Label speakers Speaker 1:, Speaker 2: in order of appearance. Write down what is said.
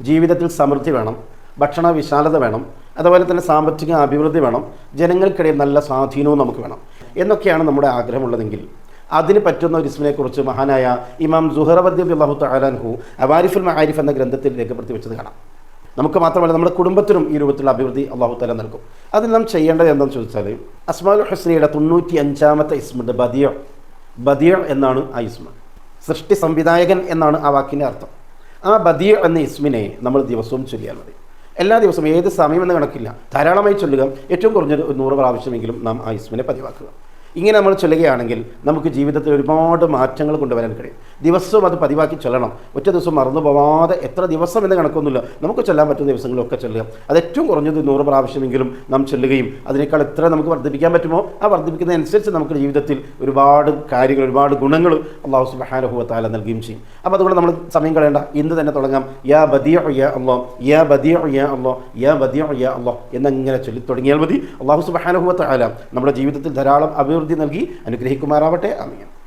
Speaker 1: ജീവിതത്തിൽ സമൃദ്ധി വേണം ഭക്ഷണ വിശാലത വേണം അതുപോലെ തന്നെ സാമ്പത്തിക അഭിവൃദ്ധി വേണം ജനങ്ങൾക്കിടയിൽ നല്ല സ്വാധീനവും നമുക്ക് വേണം എന്നൊക്കെയാണ് നമ്മുടെ ആഗ്രഹമുള്ളതെങ്കിൽ. അതിന് പറ്റുന്ന ഒരു ഇസ്മിനെക്കുറിച്ച് മഹാനായ ഇമാം ജുഹറബദ്ദി അള്ളാഹു തലാൻഹു അവാരിഫുൽ മഹാരിഫ് എന്ന ഗ്രന്ഥത്തിൽ രേഖപ്പെടുത്തി വെച്ചത് കാണാം. നമുക്ക് മാത്രമല്ല നമ്മുടെ കുടുംബത്തിനും ഈ രൂപത്തിലുള്ള അഭിവൃദ്ധി അള്ളാഹു തല നൽകും. അതിൽ നാം ചെയ്യേണ്ടത് എന്താണെന്ന് ചോദിച്ചാൽ അസ്മാൽ ഹസ്നിയുടെ തൊണ്ണൂറ്റി അഞ്ചാമത്തെ ഇസ്മുണ്ട് ബദിയ ബദിയ എന്നാണ് ആ ഇസ്മ. സൃഷ്ടി സംവിധായകൻ എന്നാണ് ആ വാക്കിന്റെ അർത്ഥം. ആ ബദിയ എന്ന ഇസ്മിനെ നമ്മൾ ദിവസവും ചൊല്ലിയാൽ മതി. എല്ലാ ദിവസവും ഏത് സമയമെന്ന് കണക്കില്ല. ധാരാളമായി ചൊല്ലുക. ഏറ്റവും കുറഞ്ഞത് നൂറ് പ്രാവശ്യമെങ്കിലും നാം ആ ഇസ്മിനെ പതിവാക്കുക. ഇങ്ങനെ നമ്മൾ ചൊല്ലുകയാണെങ്കിൽ നമുക്ക് ജീവിതത്തിൽ ഒരുപാട് മാറ്റങ്ങൾ കൊണ്ടുവരാൻ കഴിയും. ദിവസവും അത് പതിവാക്കി ചൊല്ലണം. ഒറ്റ ദിവസം മറന്നു പോവാതെ എത്ര ദിവസം എന്ന് കണക്കൊന്നുമില്ല. നമുക്ക് ചൊല്ലാൻ പറ്റുന്ന ദിവസങ്ങളൊക്കെ ചൊല്ലുക. അത് ഏറ്റവും കുറഞ്ഞത് നൂറ് പ്രാവശ്യമെങ്കിലും നാം ചൊല്ലുകയും അതിനേക്കാൾ എത്ര നമുക്ക് വർദ്ധിപ്പിക്കാൻ പറ്റുമോ ആ വർദ്ധിപ്പിക്കുന്നതനുസരിച്ച് നമുക്ക് ജീവിതത്തിൽ ഒരുപാട് കാര്യങ്ങൾ ഒരുപാട് ഗുണങ്ങൾ അള്ളാഹു സുബാനുഭവത്താല നൽകുകയും ചെയ്യും. അപ്പോൾ അതുകൊണ്ട് നമ്മൾ സമയം കളയേണ്ട. ഇന്ന് തന്നെ തുടങ്ങാം. യാ ബദിയ യാ അള്ളോ യാ ബദിയ യാ അള്ളോ യാ ബദിയ യാ അള്ളോ എന്നങ്ങനെ ചൊല്ലി തുടങ്ങിയാൽ മതി. അള്ളാഹു സുബാനുഭവത്താല നമ്മുടെ ജീവിതത്തിൽ ധാരാളം അഭിവൃദ്ധി നൽകി. അനുഗ്രഹിക്കുമാറാവട്ടെ. അമീൻ